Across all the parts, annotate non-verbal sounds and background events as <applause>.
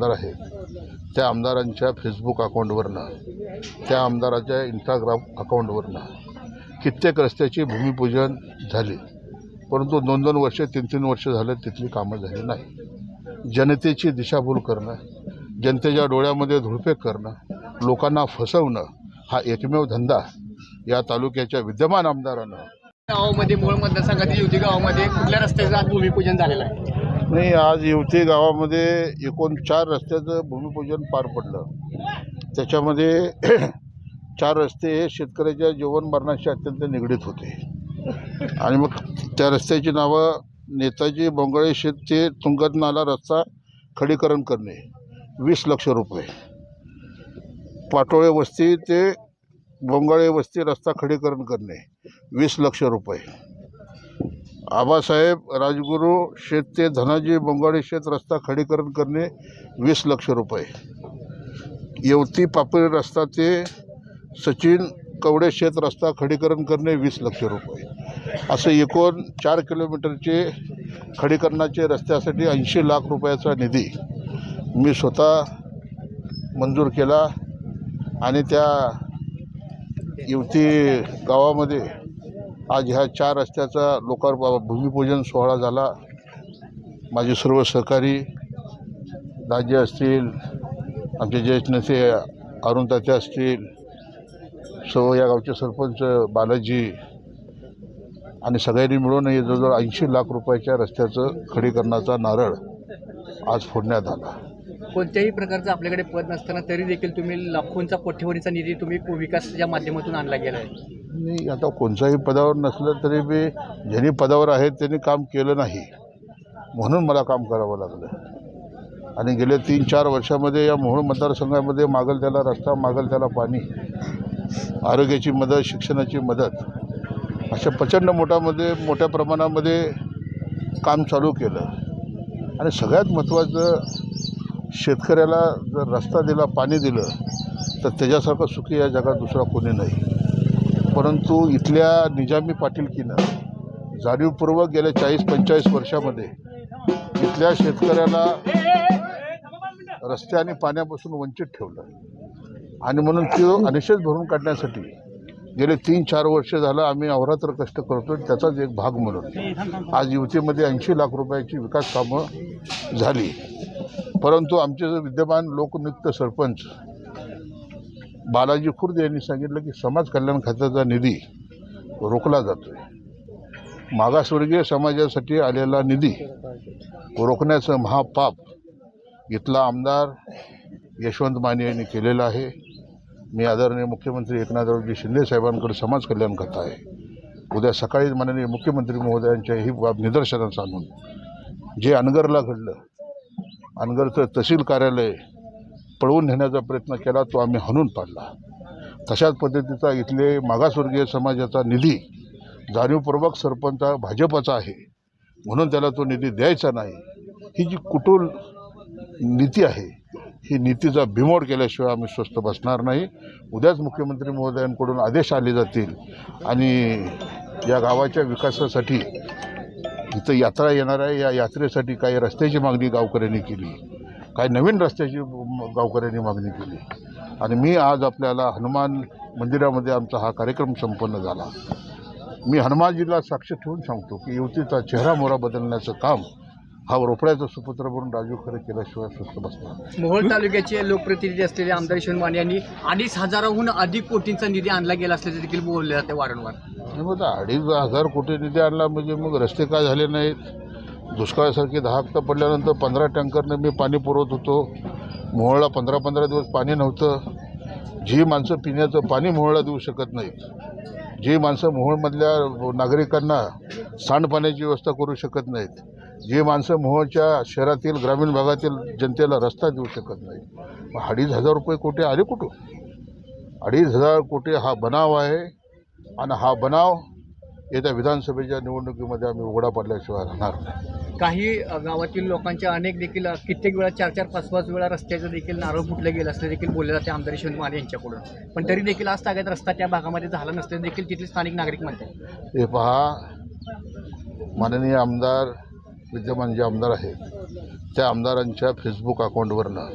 आमदार आहेत. त्या आमदारांच्या फेसबुक अकाउंटवरनं त्या आमदाराच्या इंस्टाग्राम अकाउंटवरनं कित्येक रस्त्याची भूमिपूजन झाली. परंतु दोन दोन वर्ष तीन तीन वर्ष झालं तिथली कामं झाली नाही. जनतेची दिशाभूल करणं जनतेच्या डोळ्यामध्ये धुळफेक करणं लोकांना फसवणं हा एकमेव धंदा या तालुक्याच्या विद्यमान आमदारानं. गावामध्ये मूळ मतदारसंघातील युती गावामध्ये कुठल्या रस्त्याचं आज भूमिपूजन झालेलं आहे? नाही आज येवती गावामध्ये एकूण चार रस्त्याचं भूमिपूजन पार पडलं. त्याच्यामध्ये <clears throat> चार रस्ते हे शेतकऱ्याच्या जीवनमरणाशी अत्यंत निगडीत होते. आणि मग त्या रस्त्याची नावं नेताजी बोंगळे शेत ते तुंगत नाला रस्ता खडीकरण करणे वीस लक्ष रुपये. पाटोळे वस्ती ते बोंगाळे वस्ती रस्ता खडीकरण करणे वीस लक्ष रुपये. आबासाहेब राजगुरू शेत ते धनाजी बोंगाडे शेत रस्ता खडीकरण करणे वीस लक्ष रुपये. येवती पापरी रस्ता ते सचिन कवडे शेत रस्ता खडीकरण करणे वीस लक्ष रुपये. असं एकूण चार किलोमीटरचे खडीकरणाचे रस्त्यासाठी ऐंशी लाख रुपयाचा निधी मी स्वतः मंजूर केला आणि त्या युवती गावामध्ये आज ह्या चार रस्त्याचा लोकार भूमिपूजन सोहळा झाला. माझे सर्व सहकारी राज्य असतील आमचे ज्येष्ठ नेते अरुण तात्या असतील सर्व या गावचे सरपंच बालाजी आणि सगळ्यांनी मिळून हे जवळजवळ ऐंशी लाख रुपयाच्या रस्त्याचं खडीकरणाचा नारळ आज फोडण्यात आला. कोणत्याही प्रकारचं आपल्याकडे पद नसताना तरी देखील तुम्ही लाखोंचा कोठेवरीचा निधी तुम्ही विकासाच्या माध्यमातून आणला गेला आहे मी आता कोणत्याही पदावर नसलं तरी मी ज्यांनी पदावर आहेत त्यांनी काम केलं नाही. म्हणून मला काम करावं लागलं. आणि गेल्या तीन चार वर्षामध्ये या मोहोळ मतदारसंघामध्ये मागल त्याला रस्ता मागल त्याला पाणी आरोग्याची मदत शिक्षणाची मदत अशा प्रचंड मोठ्यामध्ये मोठ्या प्रमाणामध्ये काम चालू केलं. आणि सगळ्यात महत्त्वाचं शेतकऱ्याला जर रस्ता दिला पाणी दिलं तर त्याच्यासारखं सुखी या जगात दुसरा कोणी नाही. परंतु इथल्या निजामी पाटीलकीनं जाणीवपूर्वक गेल्या चाळीस पंचेचाळीस वर्षामध्ये इथल्या शेतकऱ्याला रस्ते आणि पाण्यापासून वंचित ठेवलं. आणि म्हणून तो अनिशेष भरून काढण्यासाठी गेले तीन चार वर्ष झालं आम्ही अहोरात्र कष्ट करतो त्याचाच एक भाग म्हणून आज युवतीमध्ये ऐंशी लाख रुपयाची विकास कामं झाली. परंतु आमचे जे विद्यमान लोकनियुक्त सरपंच बालाजी खुर्द यांनी सांगितलं की समाज कल्याण खात्याचा निधी रोखला जातो आहे मागासवर्गीय समाजासाठी आलेला निधी रोखण्याचं महापाप इथला आमदार यशवंत माने यांनी केलेलं आहे. मी आदरणीय मुख्यमंत्री एकनाथरावजी शिंदे साहेबांकडे समाज कल्याण खाता आहे. उद्या सकाळी माननीय मुख्यमंत्री महोदयांच्या ही बाब निदर्शनास आणून जे अनगरला घडलं अनगरचं तहसील कार्यालय पळवून नेण्याचा प्रयत्न केला तो आम्ही हणून पाडला. तशाच पद्धतीचा इथले मागासवर्गीय समाजाचा निधी जाणीवपूर्वक सरपंच हा भाजपचा आहे म्हणून त्याला तो निधी द्यायचा नाही. ही जी कुटुल नीती आहे ही नीतीचा बिमोड केल्याशिवाय आम्ही स्वस्थ बसणार नाही. उद्याच मुख्यमंत्री महोदयांकडून आदेश आले जातील आणि या गावाच्या विकासासाठी इथं यात्रा येणार आहे. या यात्रेसाठी काही रस्त्याची मागणी गावकऱ्यांनी केली. काही नवीन रस्त्याची गावकऱ्यांनी मागणी केली. आणि मी आज आपल्याला हनुमान मंदिरामध्ये आमचा हा कार्यक्रम संपन्न झाला. मी हनुमानजीला साक्ष ठेवून सांगतो की युवतीचा चेहरा मोहरा बदलण्याचं काम हा रोपड्याचा सुपुत्र म्हणून राजू खरे केल्याशिवाय सुस्त बसणार. मोहोळ तालुक्याचे लोकप्रतिनिधी असलेले आमदार यशवंत माने यांनी अडीच हजाराहून अधिक कोटींचा निधी आणला गेला असल्याचे देखील बोलले जाते वारंवार. मग अडीच हजार कोटी निधी आणला म्हणजे मग रस्ते काय झाले नाहीत? दुष्काळासारखे दहा हप्ता पडल्यानंतर पंधरा टँकरनं मी पाणी पुरवत होतो. मोहळला पंधरा पंधरा दिवस पाणी नव्हतं. जी माणसं पिण्याचं पाणी मोहळला देऊ शकत नाहीत. जी माणसं मोहोळमधल्या नागरिकांना सांडपाण्याची व्यवस्था करू शकत नाहीत. जी माणसं मोहोळच्या शहरातील ग्रामीण भागातील जनतेला रस्ता देऊ शकत नाहीत. मग अडीच हजार रुपये कोटी आले कुठून? अडीच हजार कोटी हा बनाव आहे आणि हा बनाव येत्या विधानसभेच्या निवडणुकीमध्ये आम्ही उघडा पडल्याशिवाय राहणार नाही. काही गावातील लोकांच्या अनेक देखील कित्येक वेळा चार चार पाच पाच वेळा रस्त्याचं देखील नारळ फुटलं गेलं असलं देखील बोलले जाते आमदार यशवंत माने यांच्याकडून. पण तरी देखील आज तागायत रस्ता त्या भागामध्ये झाला नसल्याचं देखील तिथले स्थानिक नागरिक म्हणतात. हे पहा माननीय आमदार विद्यमान जे आमदार आहेत त्या आमदारांच्या फेसबुक अकाउंटवरनं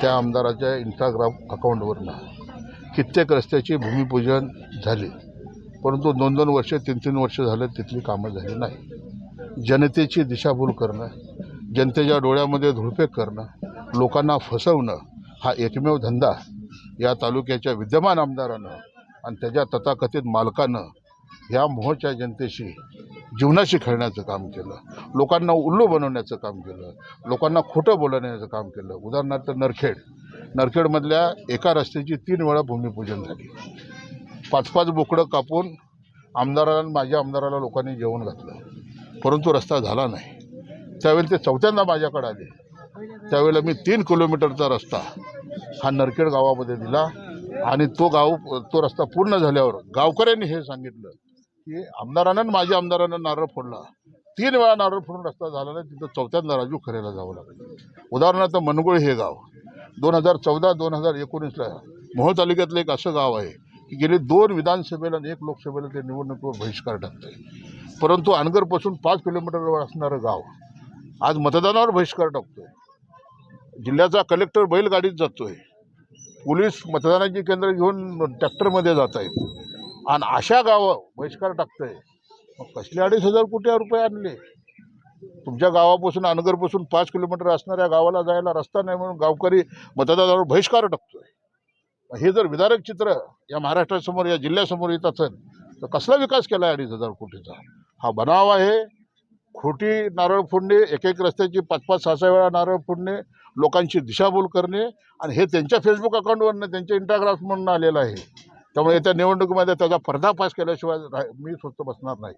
त्या आमदाराच्या इंस्टाग्राम अकाउंटवरनं कित्येक रस्त्याची भूमिपूजन झाली. परंतु दोन दोन वर्ष तीन तीन वर्ष झालं तिथली कामं झाली नाही. जनतेची दिशाभूल करणं जनतेच्या डोळ्यामध्ये धुळफेक करणं लोकांना फसवणं हा एकमेव धंदा या तालुक्याच्या विद्यमान आमदारानं आणि त्याच्या तथाकथित मालकानं ह्या मोहच्या जनतेशी जीवनाशी खेळण्याचं काम केलं. लोकांना उल्लू बनवण्याचं काम केलं. लोकांना खोटं बोलवण्याचं काम केलं. उदाहरणार्थ नरखेड. नरखेडमधल्या एका रस्त्याची तीन वेळा भूमिपूजन झाली. पाच पाच बोकडं कापून आमदाराला माझ्या आमदाराला लोकांनी जेवण घातलं. परंतु रस्ता झाला नाही. त्यावेळी ते चौथ्यांदा माझ्याकडे आले. त्यावेळेला मी तीन किलोमीटरचा रस्ता हा नरखेड गावामध्ये दिला आणि तो गाव तो रस्ता पूर्ण झाल्यावर गावकऱ्यांनी हे सांगितलं. की आमदारानं माझ्या आमदारानं नारळ फोडला. तीन वेळा नारळ फोडून रस्ता झाला नाही तिथं चौथ्यांदा राजू खरेला जावं लागलं. उदाहरणार्थ मनगुळ हे गाव. दोन हजार चौदा दोन हजार एकोणीसला मोहोळ तालुक्यातलं एक असं गाव आहे की गेले दोन विधानसभेला आणि एक लोकसभेला ते निवडणुकीवर बहिष्कार टाकते परंतु अनगरपासून पाच किलोमीटरवर असणारं गाव आज मतदानावर बहिष्कार टाकतोय. जिल्ह्याचा कलेक्टर बैलगाडीत जातोय. पोलीस मतदानाची केंद्र घेऊन ट्रॅक्टरमध्ये जात आहेत आणि अशा गावं बहिष्कार टाकतंय. मग कसले अडीच हजार कोटी रुपये आणले? तुमच्या गावापासून अनगरपासून पाच किलोमीटर असणाऱ्या गावाला जायला रस्ता नाही म्हणून गावकरी मतदारावर बहिष्कार टाकतोय. हे जर विदारक चित्र या महाराष्ट्रासमोर या जिल्ह्यासमोर येत असेल तर कसला विकास केला आहे अडीच हजार कोटीचा? हा बनाव आहे. खोटी नारळ फोडणे एक एक रस्त्याची पाच पाच सहा सहा वेळा नारळ फोडणे लोकांची दिशाभूल करणे आणि हे त्यांच्या फेसबुक अकाउंटवरनं त्यांच्या इंस्टाग्राम म्हणून आलेलं आहे. त्यामुळे येत्या निवडणुकीमध्ये त्याचा पर्दाफाश केल्याशिवाय मी स्वस्त बसणार नाही.